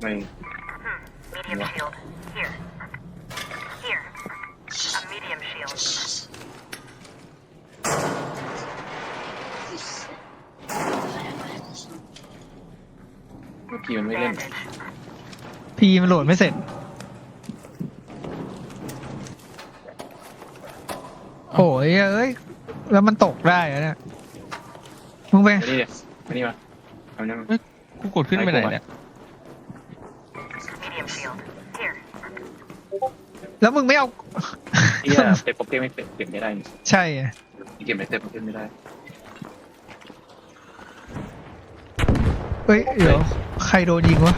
ไม่ Medium shield. Here. Here. A medium shield. เมื่อกี้มันไม่เล่น Bandage. พีมันโหลดไม่เสร็จ โอ้ยเอ้ย แล้วมันตกได้อะเนี่ยมึงไปมานี่ดิมานี่มาเอาเนี่ยมากูกดขึ้นไปไหนเนี่ย Medium shield. Here. แล้วมึงไม่เอาเฮียเต็มโปเกมไม่เต็มเก็บไม่ได้นี่ใช่อะเก็บไม่เต็มโปเกมไม่ได้เฮ้ยเดี๋ยวใครโดนยิงวะ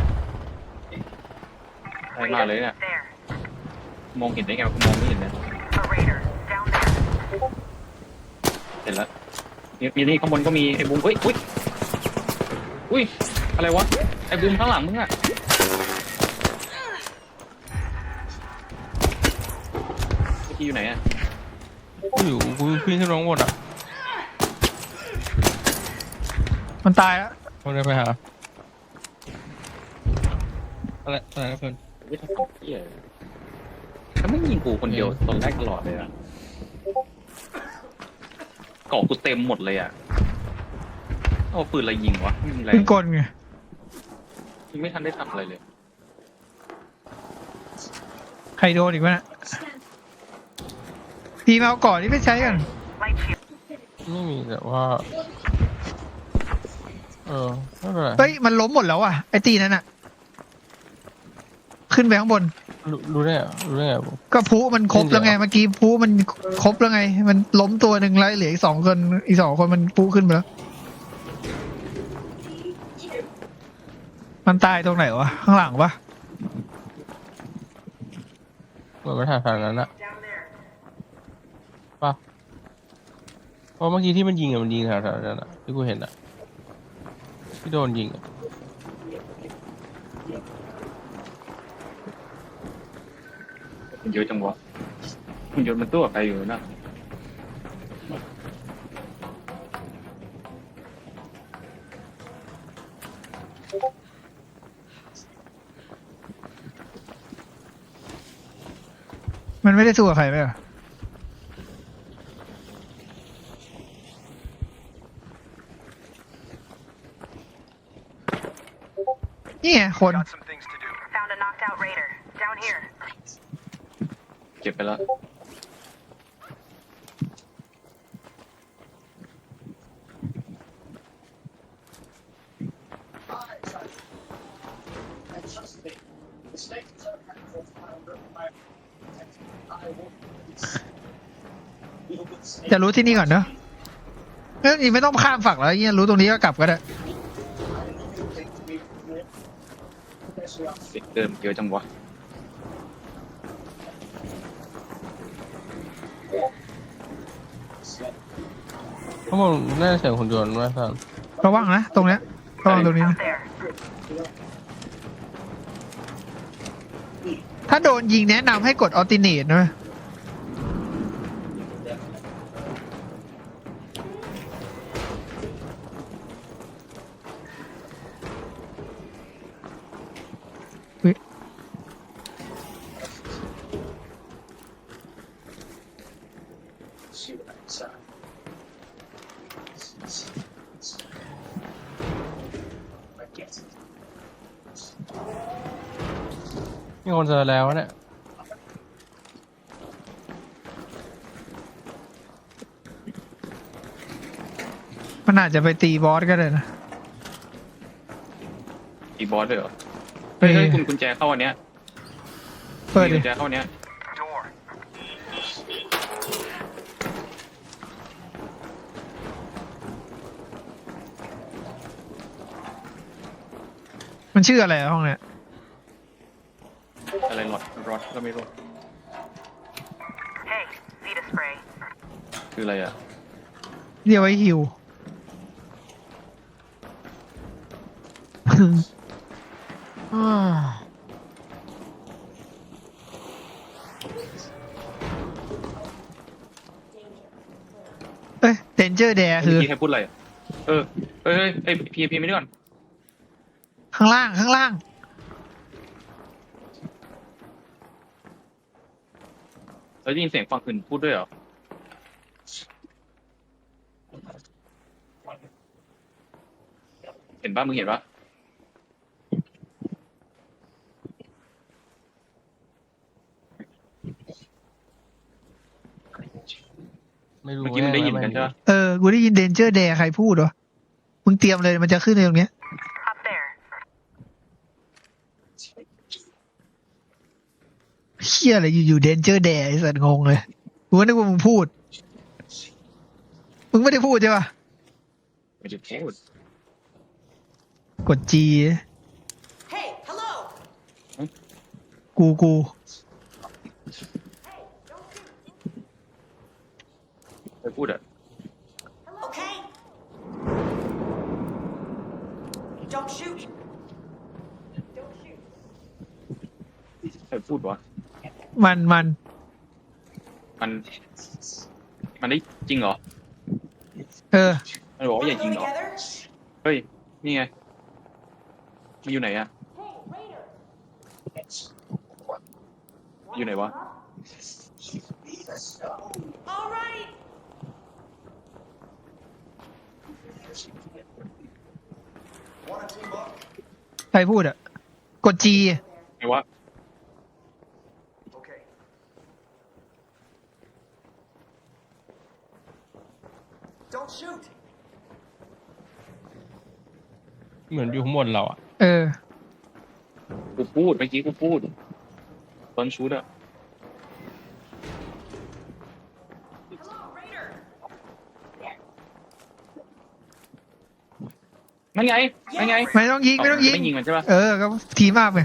ได้มากเลยเนี่ย There. มองเห็นได้ไงวะกูมองไม่เห็นเลย A raider. Down there. เห็นแล้วมีมีนี่ข้างบนก็มีไอ้บูมเฮ้ยอุ้ยอุ้ยอะไรวะไอ้บูมข้างหลังมึงอะเมื่อกี้อยู่ไหนอะกูอยู่กูขึ้นขึ้นร้องหมดอะมันตายแล้วเอาเลยไปหาอะไรอะไรนะเพื่อนไม่ทำเฮียถ้าไม่ยิงกูคนเดียวตอนแรกตลอดเลยอะ เกาะกูเต็มหมดเลยอะเอาปืนอะไรยิงวะไม่มีอะไรขึ้นกลไงยิงไม่ทันได้ทำอะไรเลย ใครโดนอีกวะเนี่ยพีมาเอาก่อนที่ไปใช้กัน Light shield. ไม่มีแต่ว่า เออไม่เป็นไร เฮ้ย มันล้มหมดแล้วอะ ไอตีนั่นอะ ขึ้นไปข้างบน รู้รู้ได้ไงรู้ได้ไงผมก็พูมันครบแล้วไงเมื่อกี้พูมันครบแล้วไง มันล้มตัวหนึ่งแล้วเหลืออีกสองคนอีกสองคนมันพูขึ้นไปแล้ว มันตายตรงไหนวะข้างหลังปะเหมือนไปถ่ายทางนั้นอะป่ะเพราะเมื่อกี้ที่มันยิงอะมันยิงแถวๆนั้นอะที่กูเห็นอะที่โดนยิงอะ มันเยอะจังวะมันยนต์มันตัวกับใครอยู่นะมันไม่ได้สู้กับใครไหมเหรอนี่ไงคน Got some things to do. Found a knocked out raider. Down here. เก็บไปแล้วจะรู้ที่นี่ก่อนเนอะเอ้ยไม่ต้องข้ามฝั่งแล้วเนี่ยรู้ตรงนี้ก็กลับก็ได้เด็กเดิมเยอะจังวะ เพราะมันน่าจะเสียงหุ่นยนต์มากท่านระวังนะ ตรงเนี้ยระวังตรงนี้นะถ้าโดนยิงแนะนำให้กดออติเนตนะ เว้ยเฮ้ยมีคนเจอแล้วเนี่ยมันอาจจะไปตีบอสก็ได้นะ อีบอสด้วยเหรอเฮ้เฮ้ยยเฮ้ยคุณกุญแจเข้าอันเนี้ยเปิดมีดิกุญแจเข้าอันเนี้ย Door. มันชื่ออะไรอะห้องเนี้ย อะไรหลอดรอดก็ไม่รู้ Hey, Vita spray. คืออะไรอะ เรียกไว้ฮิวเอ้ยเดนเจอร์แดคืเมื่ออกี้ใครพูดอะไรอะเออเอ้ยเอ้ยเอ้ยพีพีไม่ได้ก่อนข้างล่างข้างล่าง แล้วได้ยินเสียงฝั่งอื่นพูดด้วยเหรอ เห็นป่ะมึงเห็นป่ะไม่รู้เมื่อกี้มึงได้ยินกันใช่ปะเออ กูได้ยินเดนเจอร์แดใครพูดวะมึงเตรียมเลยมันจะขึ้นในตรงเนี้ย Up there. เฮียอะไรอยู่ๆเดนเจอร์แดไอ้สัตว์งงเลยกูก็นึกว่ามึงพูด มึงไม่ได้พูดใช่ปะไม่ได้พูดกดจี Hey, hello. กูกูใครพูดอะ Okay. Don't shoot. ใครพูดวะ มันมันมัน มันได้จริงเหรอ เออ มันบอกว่า Wanna อย่ายิง go เหรอ together? เฮ้ย นี่ไง มันอยู่ไหนอะอยู่ไหนวะ All right. ใครพูดอะ กดจีไหนวะ เหมือนอยู่ข้างบนเราอะเออ กูพูดเมื่อกี้กูพูดตอนชูดอะ Hello, Raider. นั่นไงนั่นไงไม่ต้องยิงไม่ต้องยิง ไม่ยิงมันใช่ปะเออก็ทีมากไป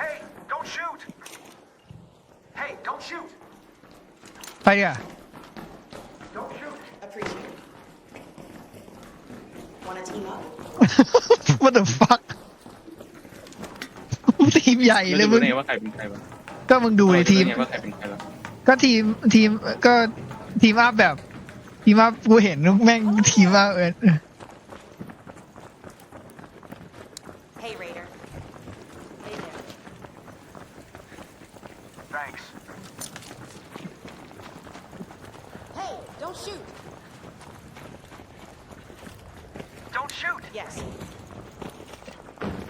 Hey, don't shoot. Hey, don't shoot. ไปอะ Don't shoot. Appreciate it. Wanna team up? What the fuck ทีมใหญ่ไม่เลยรู้มึงไงว่าใครเป็นใครวะก็มึงดูในทีมไงว่าใครเป็นใครวะก็ทีมทีมก็ทีมอัพแบบ ทีมอัพกูเห็นแม่งทีมอัพเออ Hey, Raider. Hey there. Thanks. Hey, don't shoot. Don't shoot. Yes.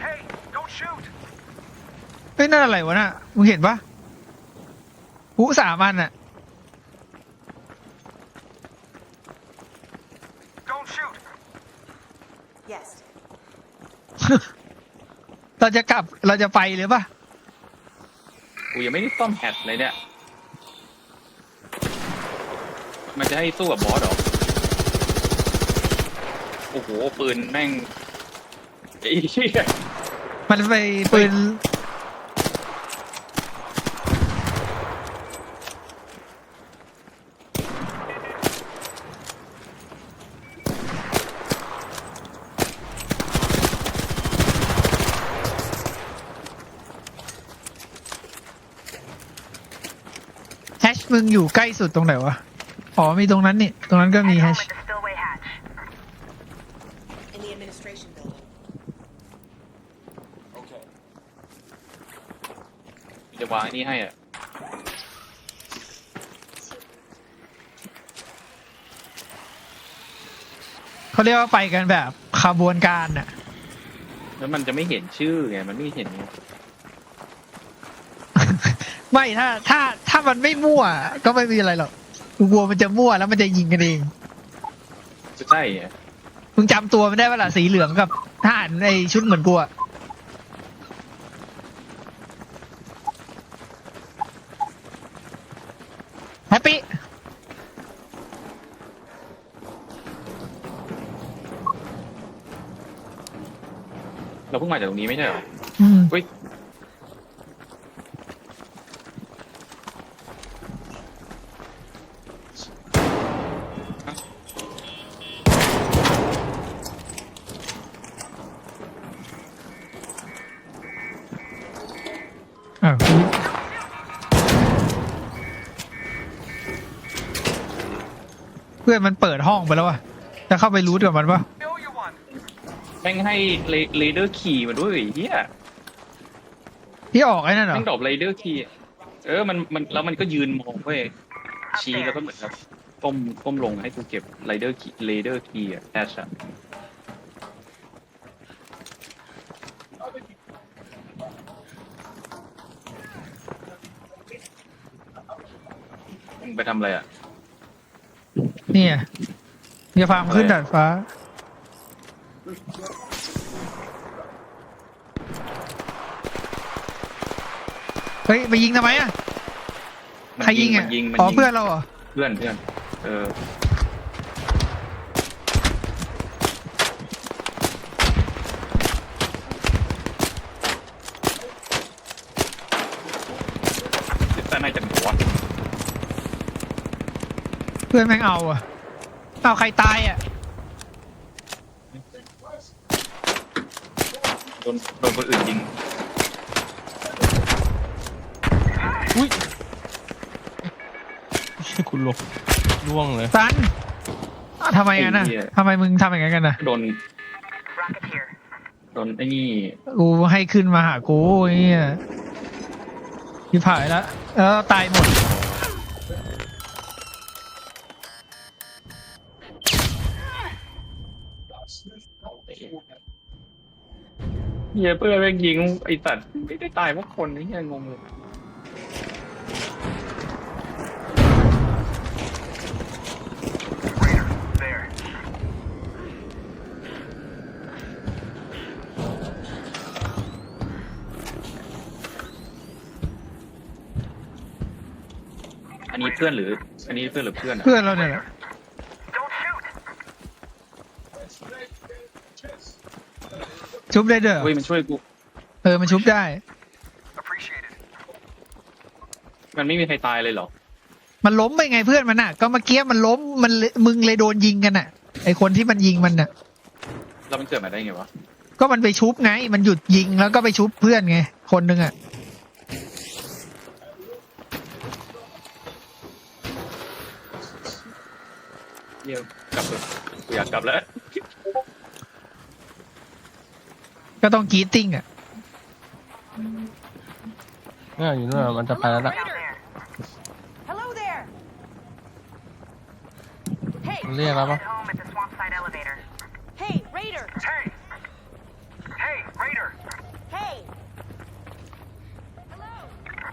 Hey, don't shoot. เฮ้ยนั่นอะไรวะน่ะมึงเห็นปะหูสามอันอะ Don't shoot. Yes. เราจะกลับเราจะไปหรือปะกูยังไม่ได้ซ่อมแฮตเลยเนี่ย มันจะให้สู้กับบอสเหรอโอ้โหปืนแม่งไอ้เหี้ยมันไปปืนแฮชมึงอยู่ใกล้สุดตรงไหนวะ อ๋อมีตรงนั้นนี่ ตรงนั้นก็มีแฮช at the spillway hatch. In the administration building. Okay. จะวางไอ้นี่ให้อะเขาเรียกว่าไปกันแบบขบวนการน่ะ แล้วมันจะไม่เห็นชื่อไงมันไม่เห็นไงไม่ถ้า ถ้าถ้ามันไม่มั่ว ก็ไม่มีอะไรหรอกกูกลัวมันจะมั่วแล้วมันจะยิงกันเองจะใช่ไงมึงจำตัวมันได้ปะล่ะสีเหลืองกับทหารในชุดเหมือนกูอะ ปิเราเพิ่งมาจากตรงนี้ไม่ใช่หรออืม เฮ้ยอ้า พื่อนมันเปิดห้องไปแล้วอะจะเข้าไปรูทกับมันปะ I owe you one. แม่งให้เรเดอร์ขี่มาด้วยเฮียที่ออกไอ้นั่นเหรอแม่งดรอปเรเดอร์ขี่เออมันมันแล้วมันก็ยืนมองเว้ยชี้แล้วก็เหมือนกับก้มก้มลงให้กูเก็บเรเดอร์ขี่เรเดอร์ขี่อะแอชอะมึงไปทำอะไรอะ เนี่ยมีฟาร์มขึ้นดาดฟ้า เฮ้ย ไปยิงทำไมอะมันใครยิงมัอะนยิงมันอ๋อยิงเพื่อนเราเหรอ เพื่อนเพื่อนเออแต่น่าจะหัว เพื่อนแม่งเอาอะเอาใครตายอะโดนโดนคนอื่นยิงอุ้ยเชี่ยคุณลงล่วงเลย ซันอ้าวทำไมกันนะไอ้เหี้ยทำไมมึงทำอย่างนั้นกันนะโดน Rocket here. โดนไอ้นี่กูให้ขึ้นมาหากูไอ้เนี่ยที่ผ่ายแล้วเออตายหมด เหี้ยเพื่อนแม่งยิงไอ้สัตว์ไม่ได้ตายเพราะคนนี่เหี้ยงงเลย Raider, there. อันนี้เพื่อนหรือ อันนี้เพื่อนหรือเพื่อนอะ เพื่อนเราเนี่ยแหละ Don't shoot. ชุบได้เด้อเฮ้ยมันช่วยกู เออมันชุบได้ Appreciated. มันไม่มีใครตายเลยเหรอ มันล้มไปไงเพื่อนมันน่ะ ก็เมื่อกี้มันล้มมันเลยมึงเลยโดนยิงกันน่ะ ไอคนที่มันยิงมันน่ะ แล้วมันเกิดมาได้ไงวะ ก็มันไปชุบไง มันหยุดยิงแล้วก็ไปชุบเพื่อนไง คนหนึ่งอะ เยี่ยกลับเลยกูอยากกลับแล้ว ก็ต้องกรีดติ้งอะ เนี่ยอยู่นู่นอะมันจะไปแล้ว Down นะ there. Hello there! Hey! มันเรียกแล้วปะ Head home at the swamp side elevator. Hey, Raider! Hey! Hey, Raider! Hey!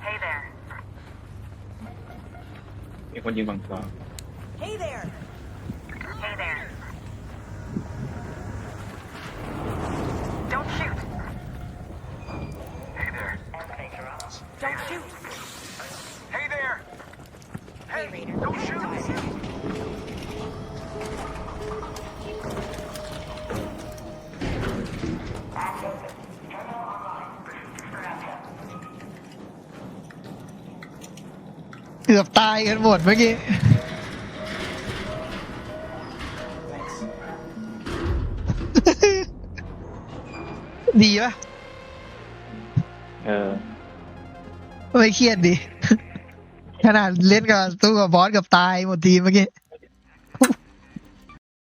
Hey there. มีคนยิงฝั่งขวา Hey there! Hey there. Don't shoot! Hey there! Hey, Raider. Don't shoot! เกือบตายกันหมดเมื่อกี้ ดีปะ เออ ไม่เครียดดิ ขนาดเล่นกับสู้กับบอสกับตายหมดทีเมื่อกี้